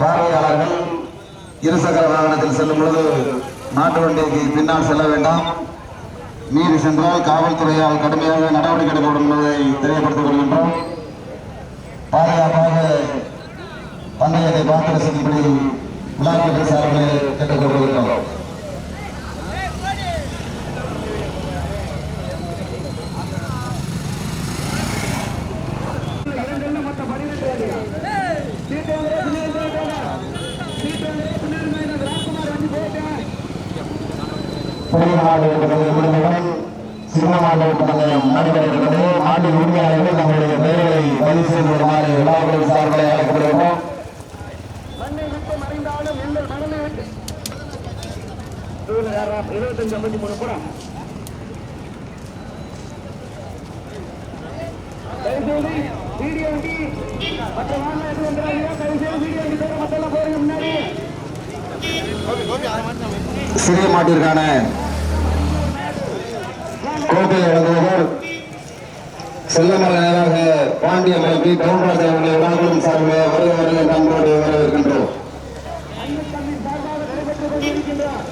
பார்வையாளர்கள் இருசக்கர வாகனத்தில் செல்லும் பொழுது நாட்டு வண்டிக்கு பின்னால் செல்ல வேண்டாம். மீறி சென்றால் காவல்துறையால் கடுமையாக நடவடிக்கை எடுக்கப்படும் என்பதை தெரியப்படுத்திக் கொள்கின்றோம் பாதுகாப்பாக பந்தயத்தை பார்த்து ரசிக்கும்படி விழாக்கள் சார்பில் கேட்டுக்கொள்கின்றோம் இருபத்தஞ்சு ஐம்பத்தி மூணு புறம் தயவுசெய்து வீடியோ வண்டி மற்ற வாகனம் எது வந்துடாதீங்க தயவுசெய்து வீடியோ வண்டி மற்றெல்லாம் போறீங்க முன்னாடி சிறிய மாட்டிற்கான கோப்பையை வழங்குவவர் செல்லமர நேராக பாண்டிய மலைக்கு கவுண்டராஜ் அவர்களை சார்பில் வருக வருக நண்பரோடு வரவேற்கின்றோம் அன்னத்தம்பின் சார்பாக நடைபெற்றுக் கொண்டிருக்கின்றார்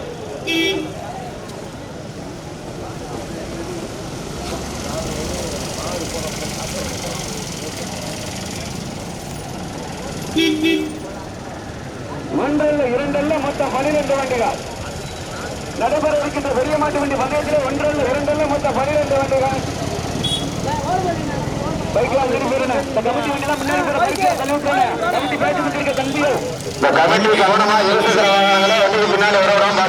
ஒன்றல்ல இரண்டல்ல மொத்தம் பனிரெண்டு வண்டிகள். நடைபெற இருக்கின்ற பெரிய மாட்டு வண்டி பந்தயத்தில் ஒன்றல்ல இரண்டல்ல மொத்தம் பனிரெண்டு வண்டிகள். கமிட்டி கவனமா இருசக்கர வாகனங்களை வண்டிக்கு பின்னாடி வர விடாம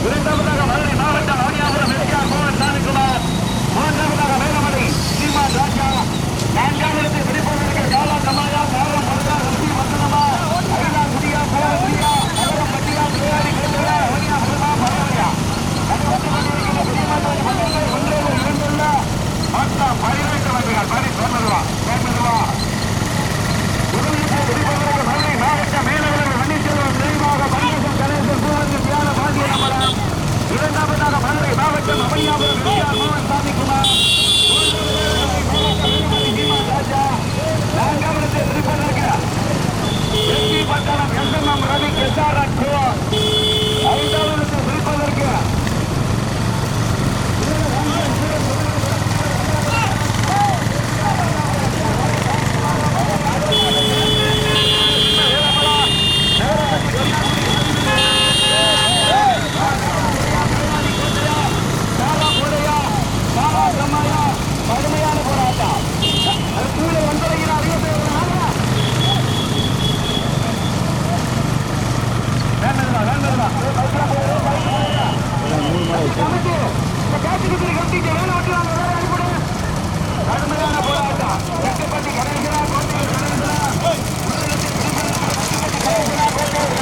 இரண்டாவதாக மதுரை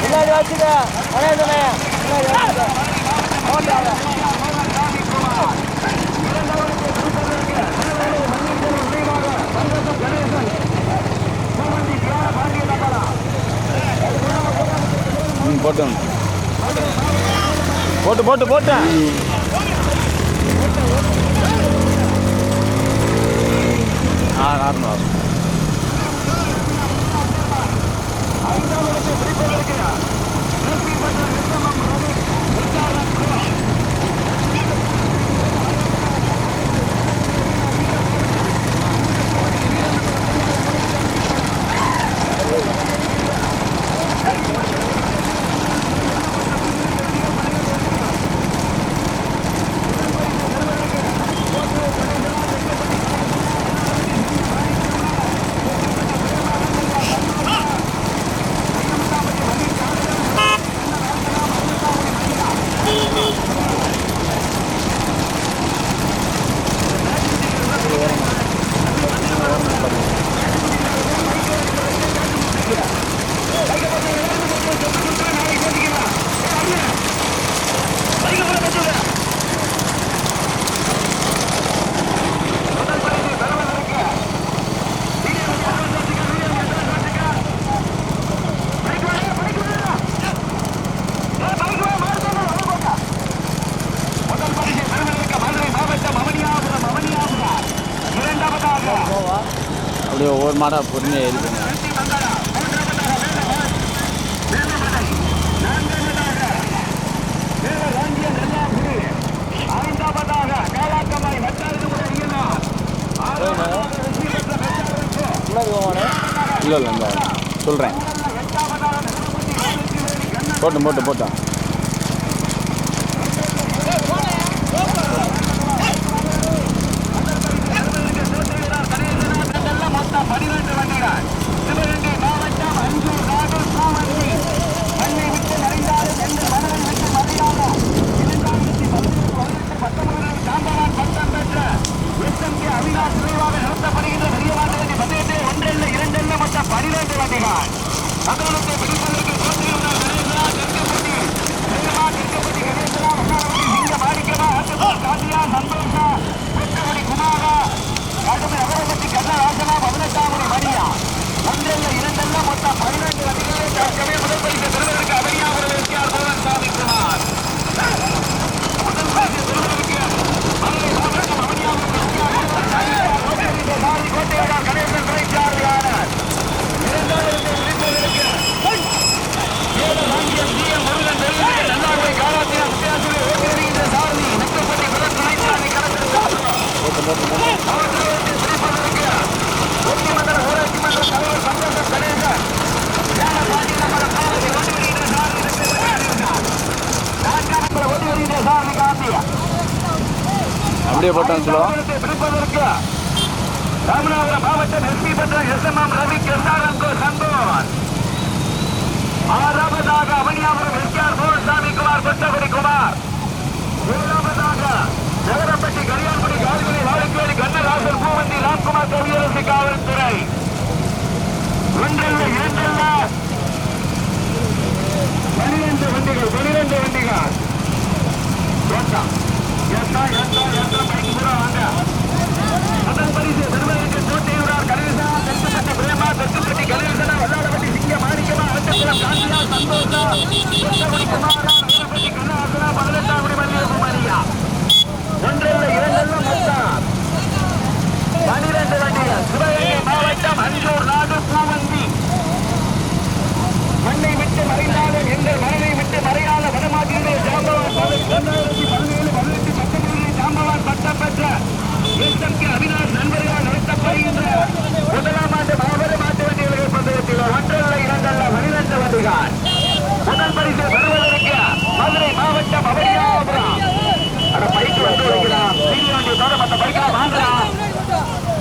முன்னாடி வச்சுக்க கணேசனே முன்னாடி வச்சுக்க ஓட்டாத போட்டேன் போட்டு போட்டு போட்டேன் போட்டு போட்டான் Blanc.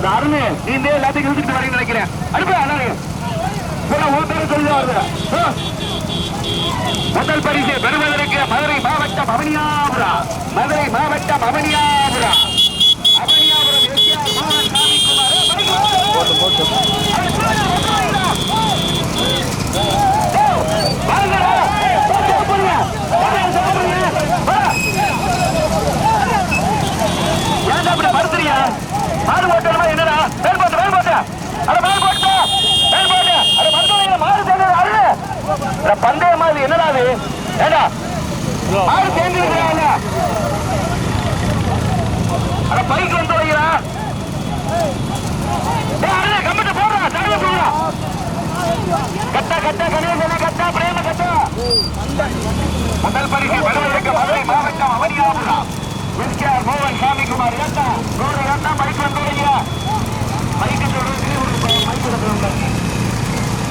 அந்த அருண் நீந்தே எல்லாத்தையும் இழுத்துட்டு வரீங்கன்னு நினைக்கிறேன். அனுப்ப அண்ணா போன ஒரு பேர் சொல்லி வருது. முதல் பரிசு பெறுவதற்கு மதுரை மாவட்டம் அவனியாபுரா மதுரை மாவட்டம் அவனியாபுரா அவனியாபுரம் எஸ்ஆர் மோகன் சாமி குமார் மறுத்துறியா? மாடு ஓட்டணுமா என்னடா? மேல் போட்டு மேல் போட்டு. அட மேல் போட்டு மேல் போட்டு. அட பந்தயம் மாடு சேர்ந்தது அருள் அட பந்தயமா இது என்னடா அது?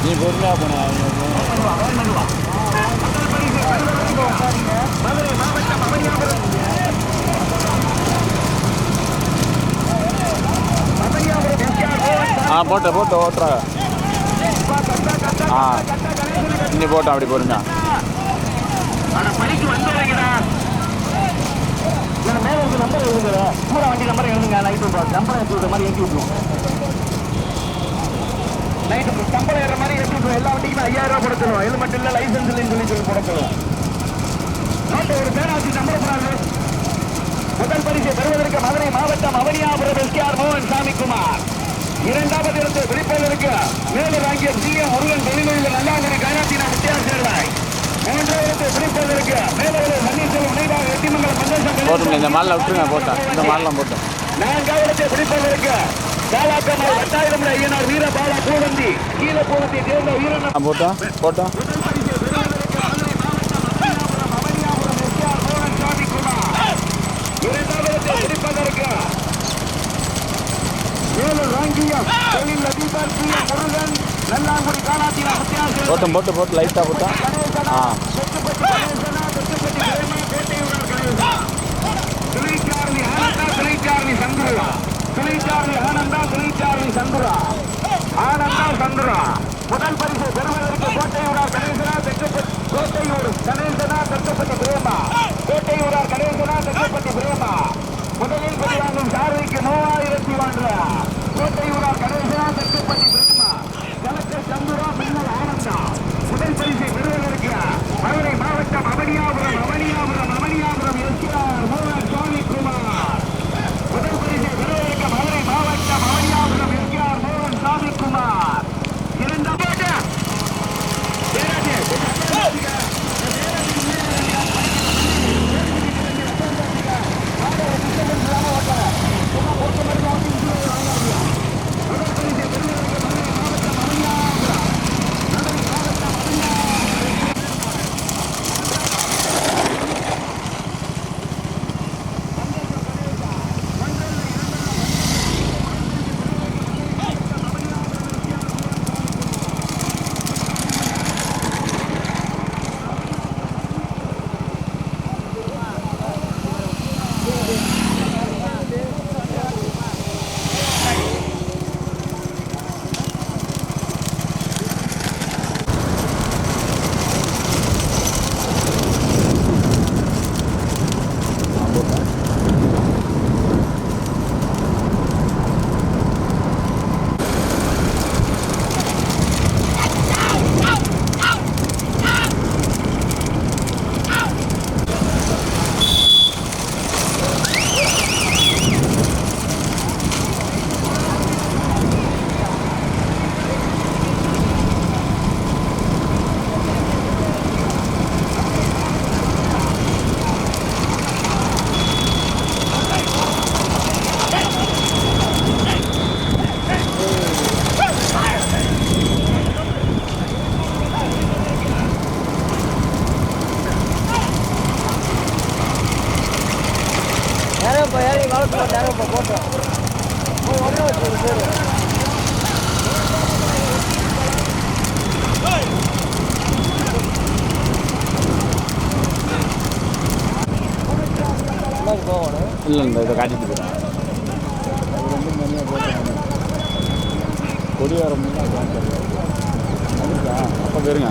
நீ பொறுமையாக போன ஆ போட்டு போட்டு ஓட்டுறா. ஆ நீ போட்டோம் அப்படி பொறுமையா. மேலே நம்பர் எழுதுங்க. கூட வண்டி நம்பர் எழுதுங்க. நைட்டு நம்பர் எடுத்து விட்ட மாதிரி ஏற்றி விட்டுருவோம். இப்போ எல்லா வண்டிக்குமே ஐயாயிரம் ரூபாய் கொடுக்கணும் ஹெல்மெட் இல்லை லைசன்ஸ் இல்லைன்னு சொல்லி சொல்லி கொடுக்கணும் ஒரு பேராசி நம்பப்படுறாரு முதல் பரிசை பெறுவதற்கு மதுரை மாவட்டம் அவனியாபுரம் எஸ்கேஆர் மோகன் சாமி இரண்டாவது இடத்து விழிப்புணருக்கு மேலும் வாங்கிய சி எம் முருகன் தொழில்நுட்ப நல்லாங்கரை காராத்தினா வித்தியாசராய் மூன்றாவது விழிப்புணருக்கு மேலும் சன்னீஸ்வரம் நினைவாக எட்டிமங்கலம் சந்தோஷம் போட்டுங்க இந்த மாலில் விட்டுருங்க போட்டேன் இந்த மாலில் போட்டேன் நான்காவது இடத்து காலாக்கம்மா எட்டாயிரம் ஐயனார் வீரபாலா பூவந்தி. கீழ பூவந்தி தேர்ந்த வீரன் போட்டா போட்டா. போட்டும் போட்டு போட்டு லைட்டாக போட்டா. ஆ. துணைச்சார்லி சந்துரா துணைச்சார்லி ஆனந்தா துணைச்சார்லி சந்துரா. ஆனந்தா சந்துரா. முதல் பரிசு பெறுவதற்கு கோட்டையூரா கணேசனா தெற்குப்பட்டி கோட்டையூர் கணேசனா தெற்குப்பட்டி பிரேமா. கோட்டையூரா கணேசனா தெற்குப்பட்டி பிரேமா. முதலில் பதிவாங்கும் சாரதிக்கு மூவாயிரத்தி ஒன்று கோட்டையூரா கணேசனா தெற்குப்பட்டி பிரேமா. கலக்க சந்துரா பின்னர் ஆனந்தா. முதல் பரிசை பெறுவதற்கு மதுரை மாவட்டம் அவனியாபுரம் அவனியாபுரம் இல்லை இந்த இதை காட்டிட்டு போகிறேன் அது வர தனியாக அப்போ போயிருங்க.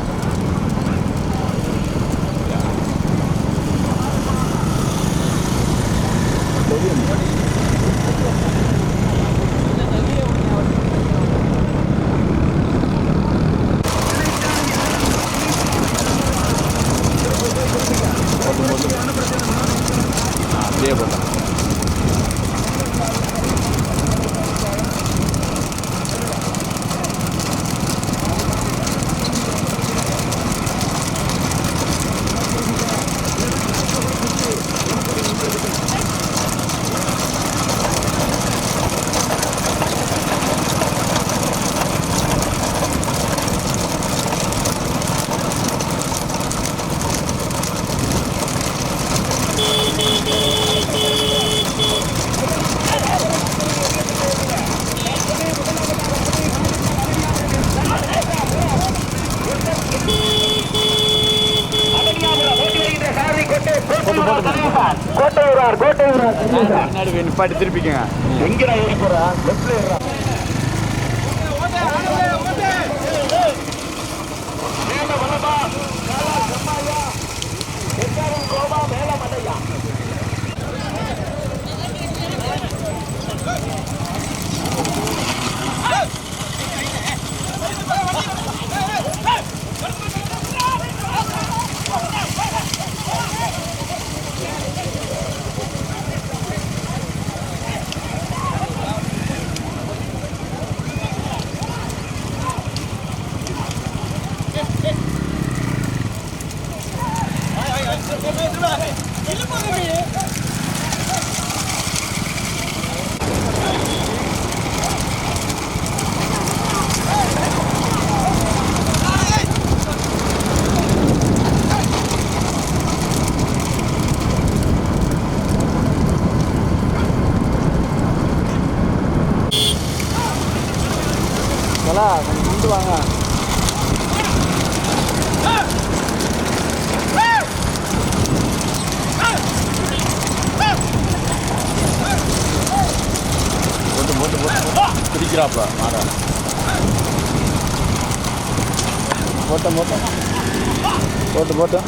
மாட்டி திருப்பிக்கங்க. எங்கடா ஏறி போறா? லெஃப்ட்ல தலை கொஞ்சம் கொண்டு வாங்க போட்டு போட்டு போட்டு போட்டு. பிடிக்கிறாப்ப மாடை. போட்டோம் போட்டோம் போட்டு போட்டோம்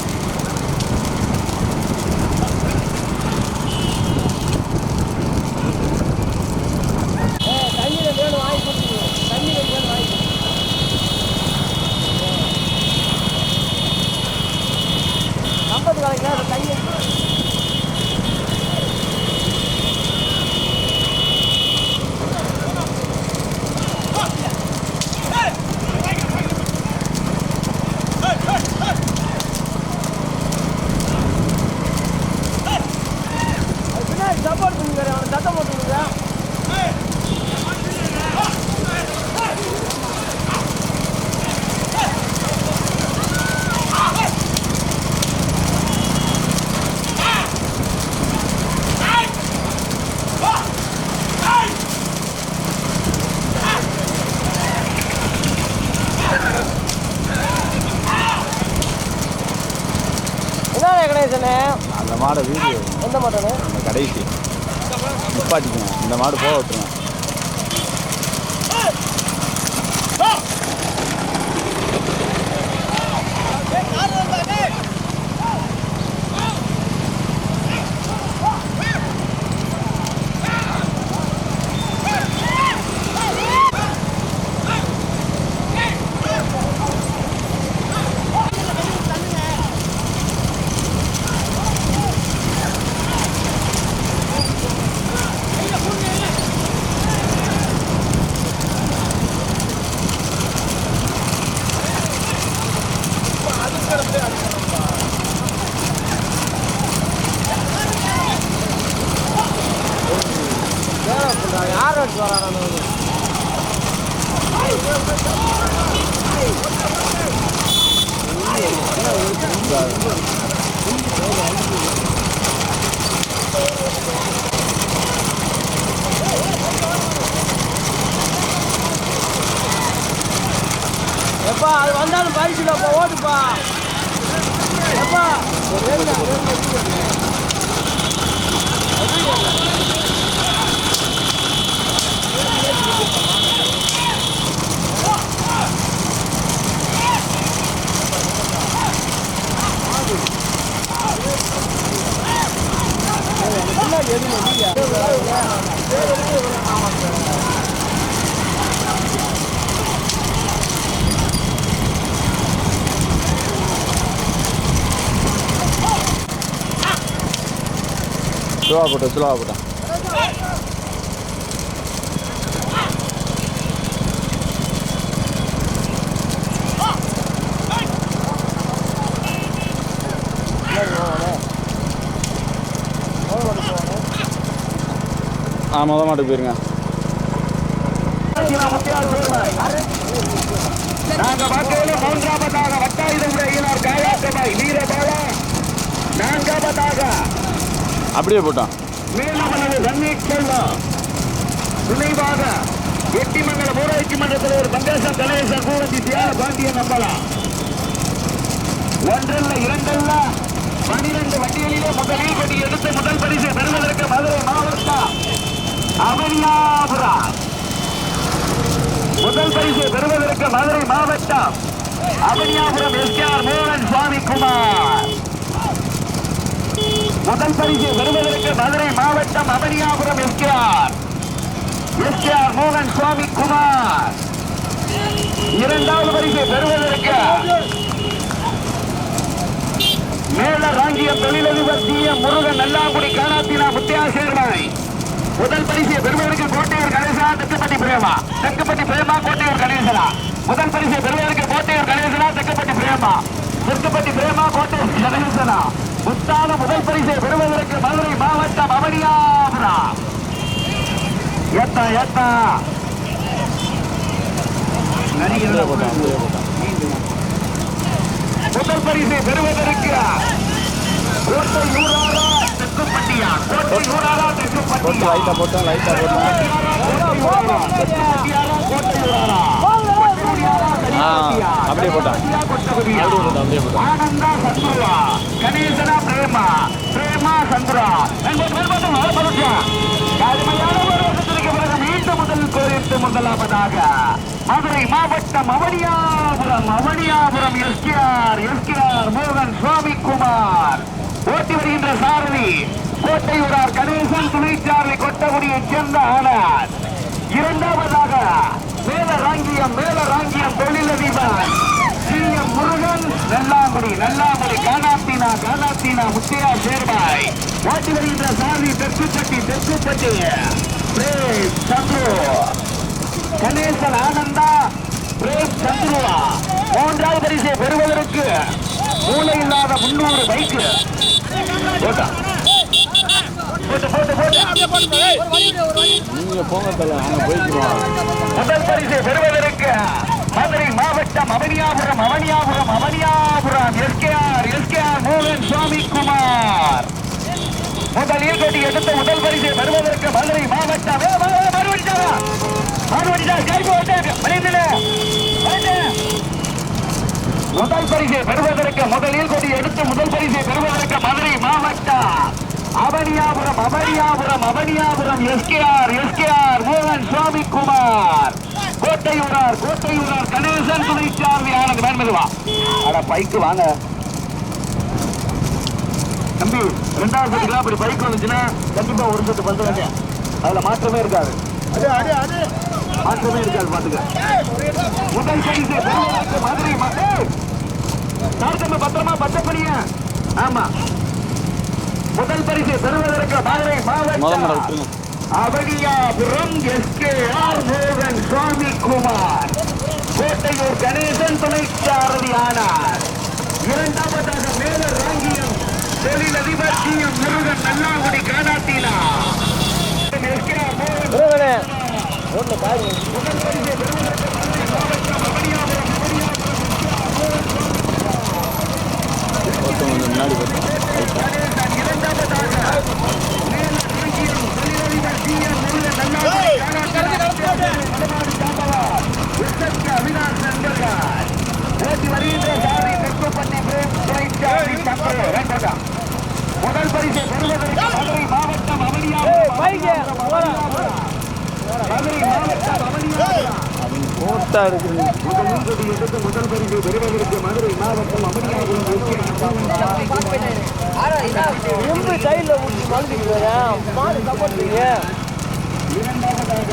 எப்பா அது வந்தாலும் பரிசுலப்பா ஓடுப்பா. எப்பா வேண்டா ஸ்லோவா போட்டோம் ஸ்லோவா போட்டோம் ஆ முத மாட்டுக்கு போயிருங்க நாங்க பார்க்கையில மூன்றாவதாக வட்டாயுத முறையினர் காயாக்கமாய் வீரபாலா. நான்காவதாக அப்படியே போட்டான். மேலமனது தண்ணீர் செல்வம் துணைவாக எட்டிமங்கல ஊராட்சி மன்ற தலைவர் பங்கேசன் கணேசன் கூவந்தி தியான பாண்டியன் நம்பலாம் ஒன்றல்ல இரண்டல்ல பனிரெண்டு வண்டிகளிலே முதலில் கொடி எடுத்து முதல் பரிசை பெறுவதற்கு மதுரை மாவட்டம் அவனியாபுரா முதல் பரிசை பெறுவதற்கு மதுரை மாவட்டம் அவனியாபுரம் எஸ்கேஆர் மோகன் சுவாமி குமார் முதல் பரிசு பெறுவதற்கு மதுரை மாவட்டம் அமனியாபுரம் எஸ்கேஆர் எஸ்கேஆர் மோகன் சுவாமி குமார் இரண்டாவது பரிசு பெறுவதற்கு மேல ராங்கிய தொழிலதிபர் டி எம். முருகன் நல்லாங்குடி காணாத்தினா முத்தியாசேர்மாய் முதல் பரிசு பெறுவதற்கு கோட்டையூர் கணேசனா தெக்கப்பட்டி பிரேமா. தெக்கப்பட்டி பிரேமா கோட்டையூர் கணேசனா. முதல் பரிசு பெறுவதற்கு கோட்டையூர் கணேசனா தெக்கப்பட்டி பிரேமா. தெக்கப்பட்டி பிரேமா கோட்டையூர் கணேசனா. முத்தான முதல் பரிசு பெறுவதற்கு மதுரை மாவட்டம் அவனியாபுரா ஏத்தா ஏத்தா. அப்படியே போட்டோம் அப்படியே போட்டோம் முதல் பரிசு பெறுவதற்கு கோட்டை ஊராரா தெற்குப்பட்டியா கோட்டை ஊராரா போட்டு தெற்குப்பட்டியா லைட்டாக போட்டோம் லைட்டாக போட்டோம் கோட்டை ஊராரா தெற்குப்பட்டியாரா கோட்டை ஊராரா அப்படியே போட்டான். அப்படியே போட்டான், ஆனந்தா சந்துருவா கணேசனா பிரேமா பிரேமா சந்துரா கடுமையான போராட்டத்திற்கு பிறகு மீண்டும் முதல் குறித்து முதலாவதாக மதுரை மாவட்டம் அவனியாபுரம் அவனியாபுரம் எஸ்கேஆர் எஸ்கேஆர் மோகன் சுவாமிக்குமார் ஓட்டி வருகின்ற சாரதி கோட்டையூரார் கணேசன் துணைச்சாரதி கொட்டகுடியைச் சேர்ந்த ஆனார் இரண்டாவதாக மேல ராங்கியம் மேல ராங்கியம் தொழிலதிபர் சிறிய முருகன் நல்லாமுடி நல்லாமுடி காணாத்தினா காணாத்தினா முத்தையா சேர்வாய் ஓட்டி வருகின்ற சாரதி தெற்குப்பட்டி தெற்குப்பட்டி. பிரேம் சந்துரு கணேசன் ஆனந்தா பிரேம் சந்துருவா மூன்றாவது பரிசை பெறுவதற்கு மூளை இல்லாத முன்னூறு பைக்கு. போட்டா. நீங்க போங்க தல அவங்க போய்க்குருவான் முதல் பரிசு பெறுவதற்கு மதுரை மாவட்டம் அவனியாபுரம் அவனியாபுரம் அவனியாபுரம் எஸ்கேஆர் எஸ்கேஆர் மோகன் சுவாமி குமார் முதல் கொடி எடுத்த முதல் பரிசை பெறுவதற்கு மதுரை மாவட்டம் ஏ, வா, வா, மறுபடிட்டாரா? மறுபடிட்டா, கைக்கு வந்து, முதல் பரிசை பெறுவதற்கு முதலில் கொடி எடுத்து முதல் பரிசை பெறுவதற்கு மதுரை மாவட்டம் அவனியாபுரம் அவனியாபுரம் அவனியாபுரம் எஸ்கேஆர் எஸ்கேஆர் மோகன் சுவாமி குமார் கோட்டையூரார் கோட்டையூரார் கணேசன் துணைச்சார்வி ஆனந்த் வேண்மதுவா அட பைக்கு வாங்க. தம்பி ரெண்டாவது செட்டுக்கு அப்படி பைக் வந்துச்சுன்னா கண்டிப்பா ஒரு செட்டு பந்து வேண்டிய அதுல மாற்றமே இருக்காது. மாற்றமே இருக்காது பாத்துக்க. முதல் பரிசு மதுரை பத்திரமா பச்சைப்படிய? ஆமா. முதல் பரிசு பெறுவதற்கு மதுரை மாவட்டம் அவனியாபுரம் எஸ் கே ஆர் மோகன் சுவாமி குமார் கோட்டையூர் கணேசன் துணை சாரதி ஆனார் இரண்டாவதாக மேல ராங்கியம் தொழிலதிபர் சி எம் முருகன் நல்லாங்குடி காணாத்தீனா எஸ் கே ஆர் மோகன் முதல் பரிசை பெறுவதற்கு மதுரை மாவட்டம் அவனியாபுரம் முன்னாடி இரண்டாவதாக மேல ராங்கியம் தொழிலதிபர் சி எம் முருகன் நல்லாங்குடி காணாத்தீனா மலபாடி சாம்பவார் உத்தரக்கு அவினாஷ் நண்பர்கள் ஓட்டி வருகின்ற சாரி தெற்குப்பட்டி பிரேம் துணைச்சாரி சங்கர் வேண்டா முதல் பரிசை பெறுவதற்கு மதுரை மாவட்டம் அவனியாபுரம் மதுரை மாவட்டம் அவனியாபுரம் கூட்டா இருக்கு முதல் முன்பதி எடுத்து முதல் பரிசை பெறுவதற்கு மதுரை மாவட்டம் அவனியாபுரம் இரும்பு சைடில் ஊற்றி மழுதிக்கிறேன் மாடு சப்போர்ட்டுங்க இரண்டாவதாக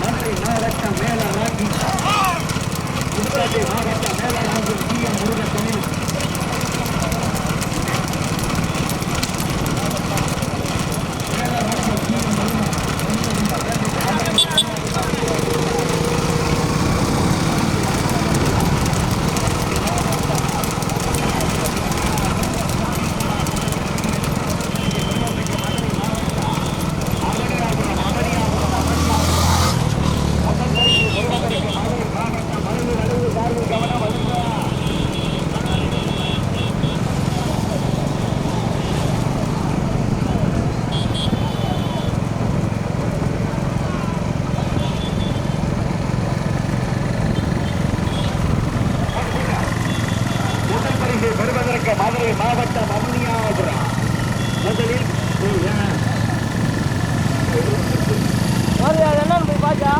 மதுரை மாவட்டம் மேலராங்கி புதுக்கோட்டை மாவட்டம் மேலராங்கி சி எம் முருகன் முதல் பரிசை பெறுவதற்கு மதுரை மாவட்டம் அவனியாபுரம் முதலில் அது என்னன்னு போய் பார்த்தா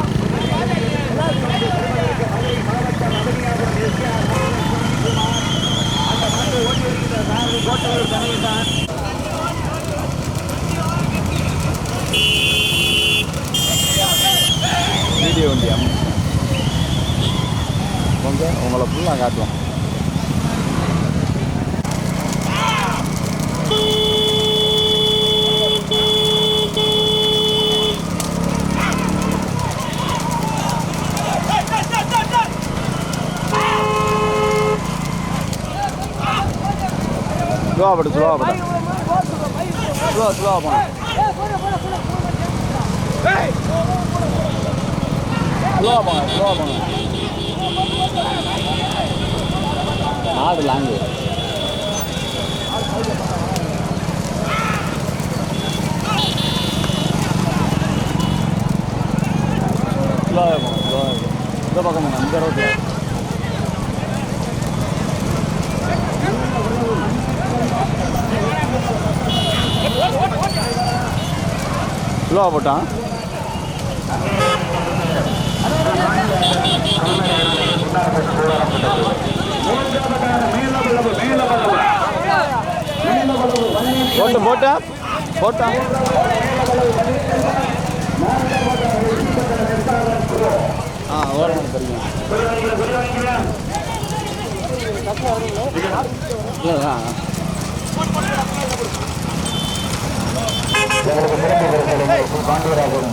வீடியோ வண்டி அம்மா உங்க உங்களை ஃபுல்லாக காட்டுவோம் ஸ்லோவாக போட்டு ஸ்லோவாக பட்டு ஸ்லோவா ஸ்லோவாக போங்க ஸ்லோவாக போங்க ஸ்லோவாக போங்க மாடு லாங்கு ஸ்லோவாக போங்க ஸ்லோவாக இந்த பக்கம் போங்க இந்த ரோட்டில். ஸ்லோவாக போட்டான். போட்டு போட்டா போட்டா. ஆ ஓரம் தெரியும். இல்லை ஆ பாண்டியராஜன்